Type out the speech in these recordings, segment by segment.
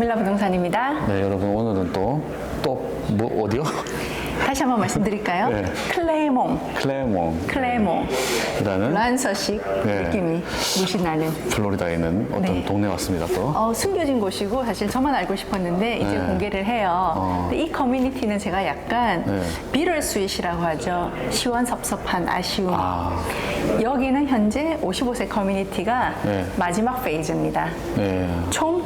서밀라 부동산입니다. 네, 여러분 오늘은 또, 또, 뭐, 어디요? 다시 한번 말씀드릴까요? 네. 클레몽, 클레몽. 클레몽. 이라는 란서식 네. 느낌이 물씬 나는. 플로리다에 있는 어떤 네. 동네 왔습니다, 또. 어, 숨겨진 곳이고 사실 저만 알고 싶었는데 이제 네. 공개를 해요. 어. 근데 이 커뮤니티는 제가 약간 네. 비럴 스윗이라고 하죠. 시원섭섭한 아쉬움. 아, 여기는 현재 55세 커뮤니티가 네. 마지막 페이지입니다. 네. 총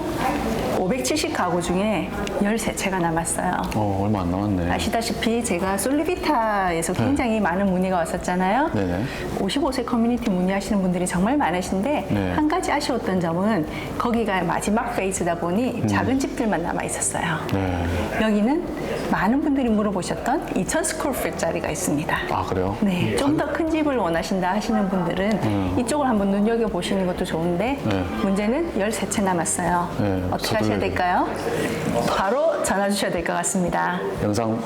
570가구 중에 13채가 남았어요. 어, 얼마 안 남았네. 아시다시피 제가 솔리비타에서 굉장히 많은 문의가 왔었잖아요. 네네. 55세 커뮤니티 문의하시는 분들이 정말 많으신데 네. 한 가지 아쉬웠던 점은 거기가 마지막 페이지다 보니 작은 집들만 남아 있었어요. 음. 네. 여기는 많은 분들이 물어보셨던 2,000 스쿨피트짜리가 있습니다. 아, 그래요? 네, 좀 더 큰 집을 원하신다 하시는 분들은 이쪽을 한번 눈여겨 보시는 것도 좋은데 음. 네. 문제는 13채 남았어요. 네, 어떻게 하셔야 서둘러야 될까요? 바로 전화 주셔야 될 것 같습니다. 영상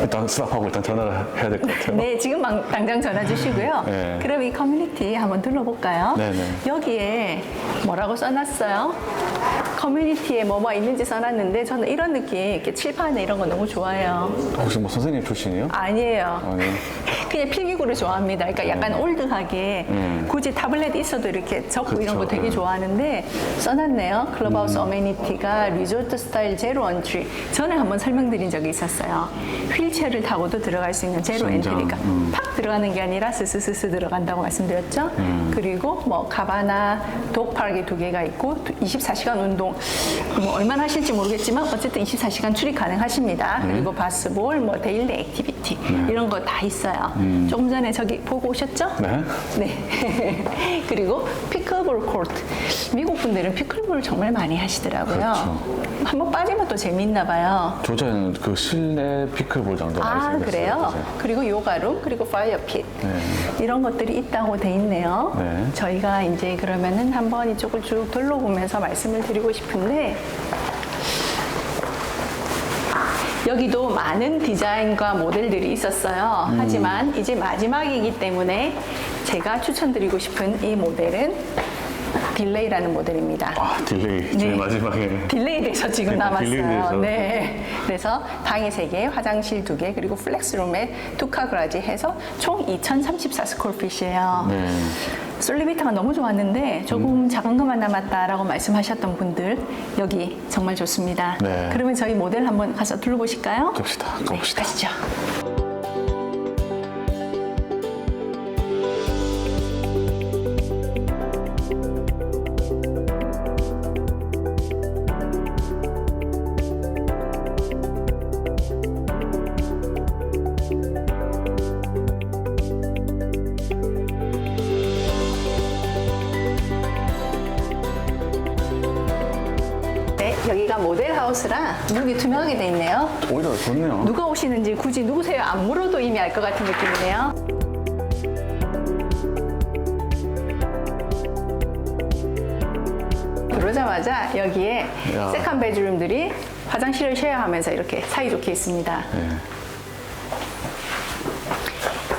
일단 스탑하고 일단 전화를 해야 될 것 같아요. 네, 지금 막 당장 전화 주시고요. 네. 그럼 이 커뮤니티 한번 둘러볼까요? 네 네. 여기에 뭐라고 써놨어요? 커뮤니티에 뭐뭐 있는지 써놨는데 저는 이런 느낌, 이렇게 칠판에 이런 거 너무 좋아해요. 혹시 뭐 선생님 출신이에요? 아니에요. 아니. 그냥 필기구를 좋아합니다. 그러니까 약간 올드하게 음. 굳이 타블렛 있어도 이렇게 적고 이런 거. 되게 음. 좋아하는데 써놨네요. 클럽하우스 어메니티가 리조트 스타일 제로 엔트리. 전에 한번 설명드린 적이 있었어요. 휠체어를 타고도 들어갈 수 있는 제로 진짜, 엔트리가 음. 팍 들어가는 게 아니라 스스스스 들어간다고 말씀드렸죠. 음. 그리고 뭐 가바나 독파르기 두 개가 있고 24시간 운동 뭐 얼마나 하실지 모르겠지만 어쨌든 24시간 출입 가능하십니다. 네. 그리고 바스볼, 뭐 데일리 액티비티 이런 거 다 있어요. 조금 전에 저기 보고 오셨죠? 네. 네. 그리고 피클볼 코트. 미국 분들은 피클볼 정말 많이 하시더라고요. 그렇죠. 한번 빠지면 또 재밌나 봐요. 조자는 그 실내 피클볼 장도 많이 아, 생겼어요. 그래요? 이제. 그리고 요가룸, 그리고 파이 어핏. 네. 이런 것들이 있다고 돼 있네요. 네. 저희가 이제 그러면은 한번 이쪽을 쭉 둘러보면서 말씀을 드리고 싶은데, 여기도 많은 디자인과 모델들이 있었어요. 음. 하지만 이제 마지막이기 때문에 제가 추천드리고 싶은 이 모델은 딜레이라는 모델입니다. 아, 딜레이. 제일 네. 마지막에. 딜레이 돼서 지금 네, 남았어요. 돼서. 네. 그래서 방이 3개, 화장실 2개, 그리고 플렉스룸에 투카그라지 해서 총 2034 스콜핏이에요. 네. 솔리비타가 너무 좋았는데 조금 작은 것만 남았다라고 말씀하셨던 분들 여기 정말 좋습니다. 네. 그러면 저희 모델 한번 가서 둘러보실까요? 갑시다. 네, 가봅시다. 가시죠. 여기가 모델 하우스라 문이 투명하게 돼 있네요. 오히려 좋네요. 누가 오시는지 굳이 누구세요 안 물어도 이미 알 것 같은 느낌이네요. 들어오자마자 여기에 야. 세컨 베드룸들이 화장실을 쉐어하면서 이렇게 사이좋게 있습니다. 네.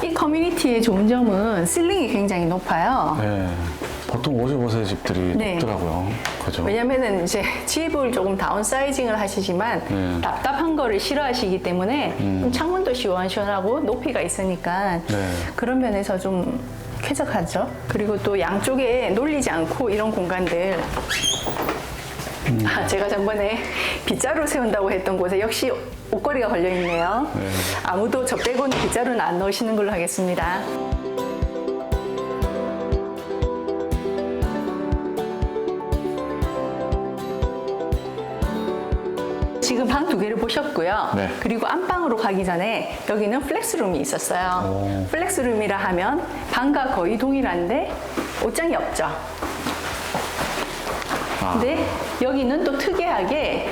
이 커뮤니티의 좋은 점은 실링이 굉장히 높아요. 네. 보통 55세 집들이 네. 높더라고요. 그죠? 왜냐면은 이제 집을 조금 다운사이징을 하시지만 네. 답답한 거를 싫어하시기 때문에 좀 창문도 시원시원하고 높이가 있으니까 네. 그런 면에서 좀 쾌적하죠. 그리고 또 양쪽에 놀리지 않고 이런 공간들 아, 제가 전번에 빗자루 세운다고 했던 곳에 역시 옷걸이가 걸려 있네요. 네. 아무도 저 빼고는 빗자루는 안 넣으시는 걸로 하겠습니다. 지금 방 두 개를 보셨고요. 네. 그리고 안방으로 가기 전에 여기는 플렉스룸이 있었어요. 오. 플렉스룸이라 하면 방과 거의 동일한데 옷장이 없죠. 아. 근데 여기는 또 특이하게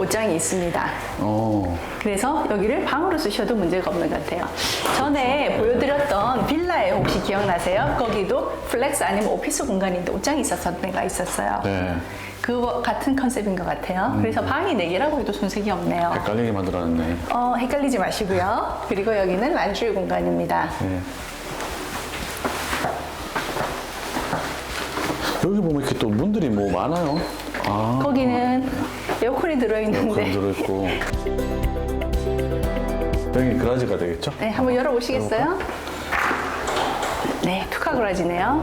옷장이 있습니다. 어. 그래서 여기를 방으로 쓰셔도 문제가 없는 것 같아요. 전에 보여드렸던 빌라에 혹시 기억나세요? 거기도 플렉스 아니면 오피스 공간인데 옷장이 있었던 데가 있었어요. 네. 그 그거 같은 컨셉인 것 같아요. 그래서 방이 네 개라고 해도 손색이 없네요. 헷갈리게 만들어놨네. 어, 헷갈리지 마시고요. 그리고 여기는 란주의 공간입니다. 네. 여기 보면 이렇게 또 문들이 뭐 많아요. 아, 거기는 에어컨이 에어컨 들어있는데 들어 있고. 여기 그라지가 되겠죠? 네, 한번 열어보시겠어요? 네, 투카 그라지네요.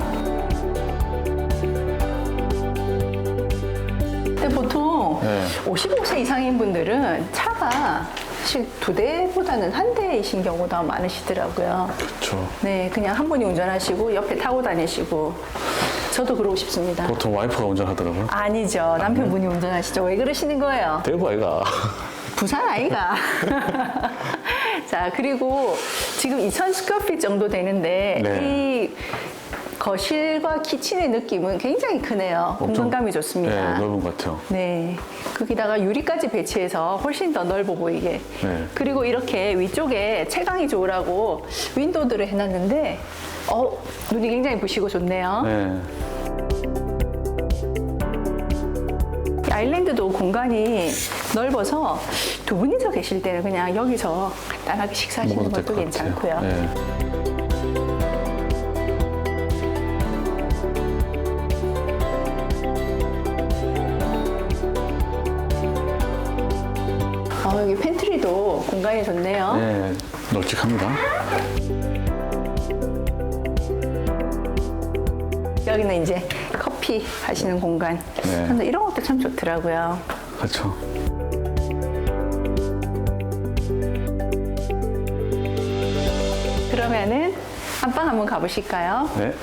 근데 보통 네. 55세 이상인 분들은 차가 사실 두 대보다는 한 대이신 경우가 많으시더라고요. 그렇죠. 네, 그냥 한 분이 운전하시고 옆에 타고 다니시고 저도 그러고 싶습니다. 보통 와이프가 운전하더라고요. 아니죠. 남편분이 운전하시죠. 왜 그러시는 거예요? 대구 아이가. 부산 아이가. 자, 그리고 지금 2,000 스퀘어핏 정도 되는데 네. 이 거실과 키친의 느낌은 굉장히 크네요. 엄청- 공간감이 네, 좋습니다. 넓은 것 같아요. 네. 거기다가 유리까지 배치해서 훨씬 더 넓어 보이게. 네. 그리고 이렇게 위쪽에 채광이 좋으라고 윈도우들을 해놨는데, 어, 눈이 굉장히 부시고 좋네요. 네. 이 아일랜드도 공간이 넓어서 두 분이서 계실 때는 그냥 여기서 간단하게 식사하시는 먹어도 될 것도 것 같아요. 괜찮고요. 네. 공간이 좋네요. 네, 널찍합니다. 여기는 이제 커피 하시는 공간. 네. 근데 이런 것도 참 좋더라고요. 그렇죠. 그러면은 안방 한번 가보실까요? 네.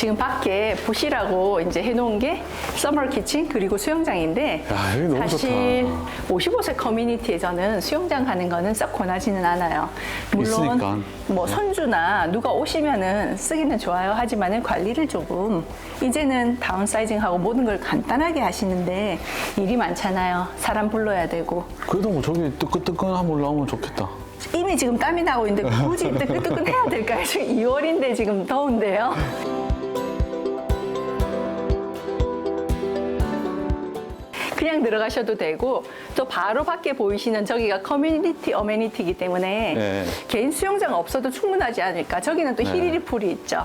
지금 밖에 보시라고 이제 해놓은 게 서머 키친 그리고 수영장인데 야, 여기 너무 사실 좋다. 55세 커뮤니티에서는 수영장 가는 거는 썩 권하지는 않아요. 물론 있으니까. 뭐 선주나 누가 오시면은 쓰기는 좋아요. 하지만은 관리를 조금 이제는 다운사이징하고 모든 걸 간단하게 하시는데 일이 많잖아요. 사람 불러야 되고 그래도 뭐 저기 뜨끈뜨끈한 물 나오면 좋겠다. 이미 지금 땀이 나고 있는데 굳이 뜨끈뜨끈 해야 될까요? 지금 2월인데 지금 더운데요. 그냥 들어가셔도 되고 또 바로 밖에 보이시는 저기가 커뮤니티 어메니티이기 때문에 네. 개인 수영장 없어도 충분하지 않을까. 저기는 또 네. 히리리 풀이 있죠.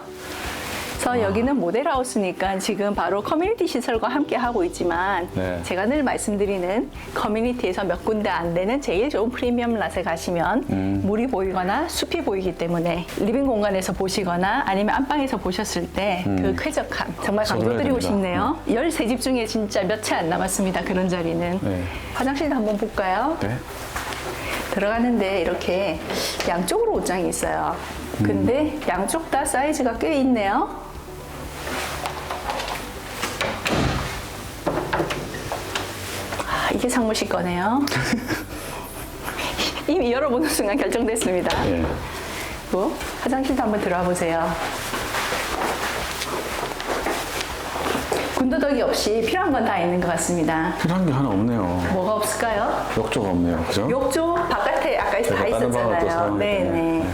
그래서 여기는 모델하우스니까 지금 바로 커뮤니티 시설과 함께 하고 있지만 네. 제가 늘 말씀드리는 커뮤니티에서 몇 군데 안 되는 제일 좋은 프리미엄 랏에 가시면 음. 물이 보이거나 숲이 보이기 때문에 리빙 공간에서 보시거나 아니면 안방에서 보셨을 때그 쾌적함 정말 강조드리고 됩니다. 싶네요. 13집 중에 진짜 몇 채 안 남았습니다. 그런 자리는. 네. 화장실 한번 볼까요? 네. 들어가는데 이렇게 양쪽으로 옷장이 있어요. 근데 양쪽 다 사이즈가 꽤 있네요. 아, 이게 상무실 거네요. 이미 열어보는 순간 결정됐습니다. 예. 그리고 화장실도 한번 들어와 보세요. 군더더기 없이 필요한 건 다 있는 것 같습니다. 필요한 게 하나 없네요. 뭐가 없을까요? 욕조가 없네요. 그죠? 욕조 바깥에 아까 다 제가 다른 방을 또 있었잖아요. 네네. 때문에.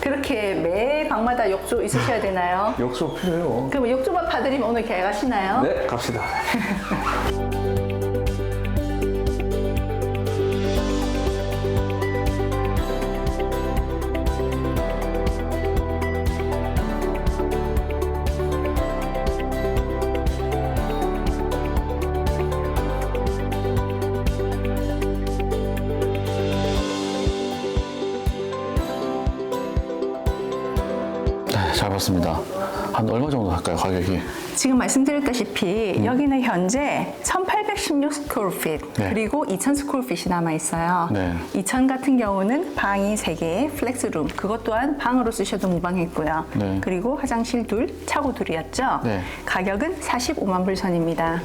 그렇게 매 방마다 욕조 있으셔야 되나요? 욕조 필요해요. 그럼 욕조밥 파드리면 오늘 계약하시나요? 네, 갑시다. 네, 잘 봤습니다. 한 얼마 정도 할까요, 가격이? 지금 말씀드렸다시피 여기는 현재 1816 스퀘어핏 네. 그리고 2000 스퀘어핏이 남아 있어요. 네. 2000 같은 경우는 방이 3개, 플렉스룸 그것 또한 방으로 쓰셔도 무방했고요. 네. 그리고 화장실 둘, 차고 둘이었죠. 네. 음. 가격은 45만 불 선입니다.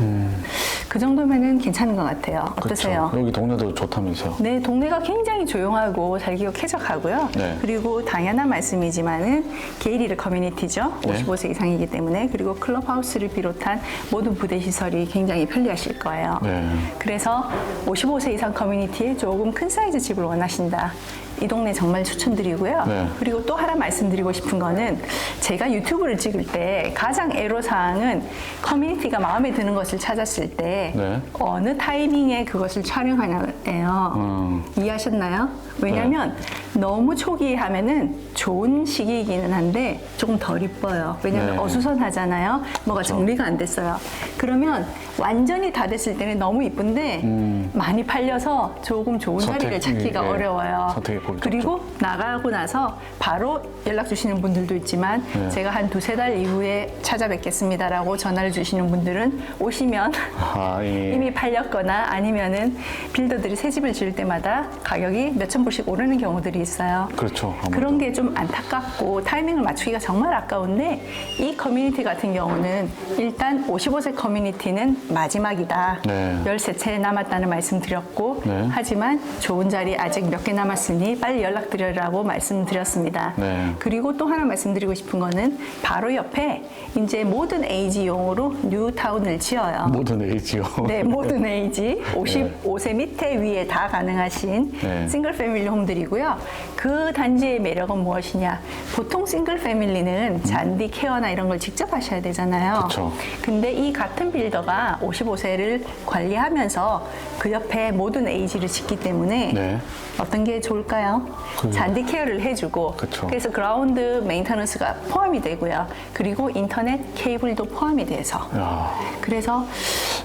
그 정도면은 괜찮은 것 같아요. 어떠세요? 그렇죠. 여기 동네도 좋다면서요. 네, 동네가 굉장히 조용하고 살기가 쾌적하고요. 네. 그리고 당연한 말씀이지만은 게이리르 커뮤니티죠. 네. 55세 이상이기 때문에 그리고 클럽하우스를 비롯한 모든 부대 시설이 굉장히 편리하실 거예요. 네. 그래서 55세 이상 커뮤니티에 조금 큰 사이즈 집을 원하신다. 이 동네 정말 추천드리고요. 네. 그리고 또 하나 말씀드리고 싶은 거는 제가 유튜브를 찍을 때 가장 애로사항은 커뮤니티가 마음에 드는 것을 찾았을 때 네. 어느 타이밍에 그것을 촬영하냐예요. 음. 이해하셨나요? 왜냐하면 너무 초기 하면은 좋은 시기이기는 한데 조금 덜 이뻐요. 왜냐하면 네. 어수선하잖아요. 뭐가 정리가 안 됐어요. 그러면 완전히 다 됐을 때는 너무 이쁜데 많이 팔려서 조금 좋은 자리를 음. 찾기가 예, 어려워요. 선택이 보기 그리고 나가고 나서 바로 연락 주시는 분들도 있지만 네. 제가 한 두세 달 이후에 찾아뵙겠습니다라고 전화를 주시는 분들은 오시면 아, 예. 이미 팔렸거나 아니면은 빌더들이 새 집을 지을 때마다 가격이 몇천 불씩 오르는 경우들이 있어요. 그렇죠. 아무래도. 그런 게 좀 안타깝고 타이밍을 맞추기가 정말 아까운데 이 커뮤니티 같은 경우는 일단 55세 커뮤니티는 마지막이다. 네. 13채 남았다는 말씀 드렸고 네. 하지만 좋은 자리 아직 몇 개 남았으니 빨리 연락드려라고 말씀드렸습니다. 네. 그리고 또 하나 말씀드리고 싶은 거는 바로 옆에 이제 모든 에이지용으로 뉴타운을 지어요. 모든 에이지요. 네, 모든 에이지 55세 밑에 위에 다 가능하신 네. 싱글 패밀리 홈들이고요. 그 단지의 매력은 무엇이냐? 보통 싱글 패밀리는 잔디 케어나 이런 걸 직접 하셔야 되잖아요. 그쵸. 근데 이 같은 빌더가 55세를 관리하면서 그 옆에 모든 에이지를 짓기 때문에 네. 어떤 게 좋을까요? 그- 잔디 케어를 해주고 그쵸. 그래서 그라운드 메인터넌스가 포함이 되고요. 그리고 인터넷 케이블도 포함이 돼서 야, 그래서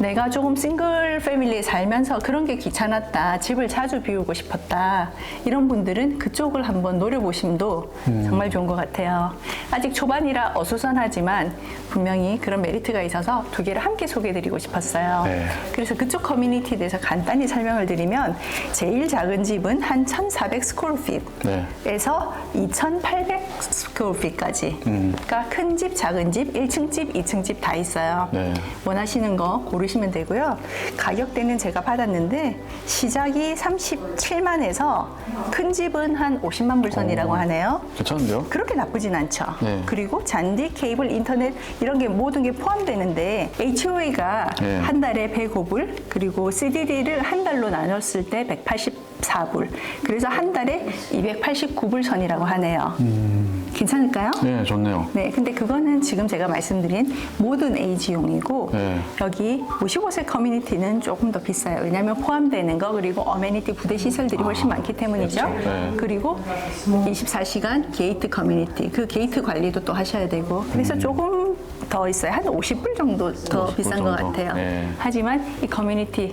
내가 조금 싱글 패밀리에 살면서 그런 게 귀찮았다. 집을 자주 비우고 싶었다. 이런 분들은 그쪽을 한번 노려보심도 정말 좋은 것 같아요. 아직 초반이라 어수선하지만 분명히 그런 메리트가 있어서 두 개를 함께 소개해드리고 싶었어요. 네. 그래서 그쪽 커뮤니티에 대해서 간단히 설명을 드리면 제일 작은 집은 한 1,400 스퀘어핏 네. 에서 2,800 스퀘어핏까지. 그러니까 큰 집, 작은 집, 1층 집, 2층 집 다 있어요. 네. 원하시는 거 고르시면 되고요. 가격대는 제가 받았는데 시작이 37만에서 큰 집은 한 50만 불 선이라고 오. 하네요. 괜찮은데요? 그렇게 나쁘진 않죠. 네. 그리고 잔디, 케이블, 인터넷 이런 게 모든 게 포함되는데 HOA가 네. 한 달에 105불 그리고 CDD 를 한 달로 나눴을 때 184불 그래서 한 달에 289불 선이라고 하네요. 괜찮을까요? 네, 좋네요. 네, 근데 그거는 지금 제가 말씀드린 모든 에이지용이고 네. 여기 55세 커뮤니티는 조금 더 비싸요. 왜냐하면 포함되는 거 그리고 어메니티 부대 시설들이 훨씬 많기 때문이죠. 네. 그리고 24시간 게이트 커뮤니티 그 게이트 관리도 또 하셔야 되고 그래서 조금 더 있어요. 한 50불 정도 더 50불 비싼 것 정도. 같아요. 네. 하지만 이 커뮤니티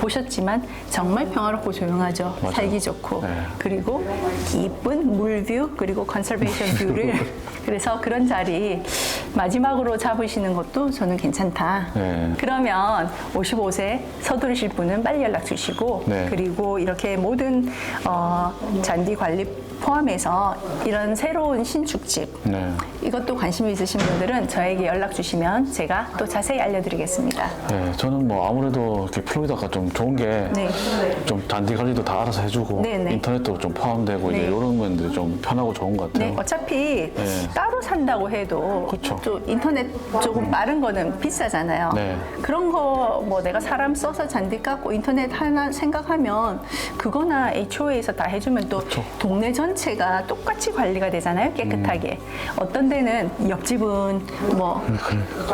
보셨지만 정말 평화롭고 조용하죠. 맞아요. 살기 좋고 네. 그리고 이쁜 물뷰 그리고 컨설베이션 뷰를 그래서 그런 자리 마지막으로 잡으시는 것도 저는 괜찮다. 네. 그러면 55세 서두르실 분은 빨리 연락 주시고 네. 그리고 이렇게 모든 어, 잔디 관리 포함해서 이런 새로운 신축집 네. 이것도 관심이 있으신 분들은 저에게 연락 주시면 제가 또 자세히 알려드리겠습니다. 네, 저는 뭐 아무래도 이렇게 플로리다가 좀 좋은 게 좀 네. 잔디 관리도 다 알아서 해주고 네, 네. 인터넷도 좀 포함되고 이제 네. 이런 면들이 좀 편하고 좋은 것 같아요. 네, 어차피 네. 따로 산다고 해도 그쵸. 또 인터넷 조금 빠른 거는 비싸잖아요. 네. 그런 거 뭐 내가 사람 써서 잔디 깎고 인터넷 하나 생각하면 그거나 HOA에서 다 해주면 또 동네 전 체가 똑같이 관리가 되잖아요. 깨끗하게. 음. 어떤 데는 옆집은 뭐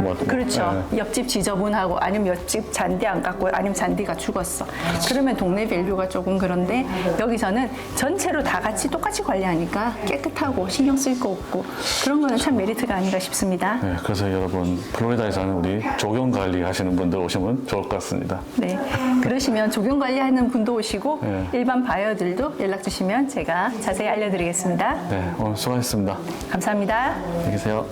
뭐, 그렇죠. 네. 옆집 지저분하고 아니면 옆집 잔디 안 깎고 아니면 잔디가 죽었어. 그러면 동네 밸류가 조금 그런데 여기서는 전체로 다 같이 똑같이 관리하니까 깨끗하고 신경 쓸 거 없고 그런 거는 참 메리트가 아닌가 싶습니다. 네, 그래서 여러분 플로리다에 사는 우리 조경 관리 하시는 분들 오시면 좋을 것 같습니다. 네. 그러시면 조경 관리하는 분도 오시고 네. 일반 바이어들도 연락 주시면 제가 자세히 알려드리겠습니다. 네, 오늘 수고하셨습니다. 감사합니다. 안녕히 계세요.